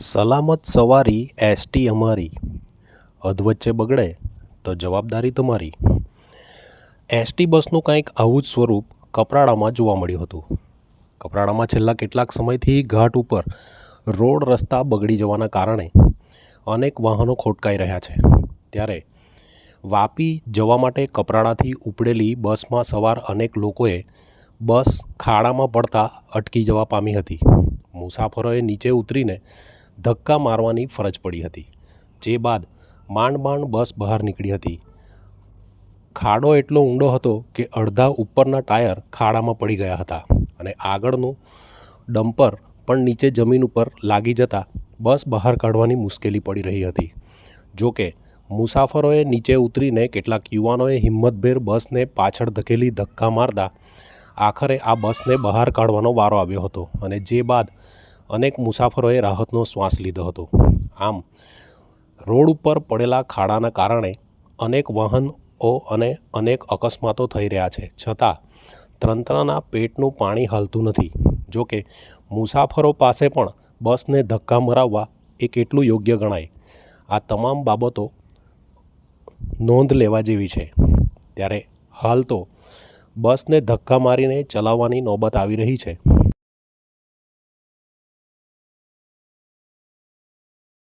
સલામત સવારી એસટી અમારી. અધવચ્ચે બગડે તો જવાબદારી તમારી. એસટી બસનું કંઈક આવું જ સ્વરૂપ કપરાડામાં જોવા મળ્યું હતું. કપરાડામાં છેલ્લા કેટલાક સમયથી ઘાટ ઉપર રોડ રસ્તા બગડી જવાના કારણે અનેક વાહનો ખોટકાઈ રહ્યા છે. ત્યારે વાપી જવા માટે કપરાડાથી ઉપડેલી બસમાં સવાર અનેક લોકોએ બસ ખાડામાં પડતા અટકી જવા પામી હતી. મુસાફરોએ નીચે ઉતરીને ધક્કા મારવાની ફરજ પડી હતી. જે બાદ માંડ માંડ બસ બહાર નીકળી હતી. ખાડો એટલો ઊંડો હતો કે અડધા ઉપરના ટાયર ખાડામાં પડી ગયા હતા અને આગળનું ડમ્પર પણ નીચે જમીન ઉપર લાગી જતાં બસ બહાર કાઢવાની મુશ્કેલી પડી રહી હતી. જોકે મુસાફરોએ નીચે ઉતરીને કેટલાક યુવાનોએ હિંમતભેર બસને પાછળ ધકેલી ધક્કા મારતા આખરે આ બસને બહાર કાઢવાનો વારો આવ્યો હતો અને જે બાદ અનેક મુસાફરોએ રાહતનો શ્વાસ લીધો હતો. આમ, રોડ ઉપર પડેલા ખાડાના કારણે અનેક વાહનો અને અનેક અકસ્માતો થઈ રહ્યા છે. છતાં, તંત્રના પેટનું પાણી હાલતું નથી. જોકે મુસાફરો પાસે પણ બસને ધક્કા મરાવવા એ કેટલું યોગ્ય ગણાય? આ તમામ બાબતો નોંધ લેવા જેવી છે. ત્યારે હાલ તો બસને ધક્કા મારીને ચલાવવાની નોબત આવી રહી છે.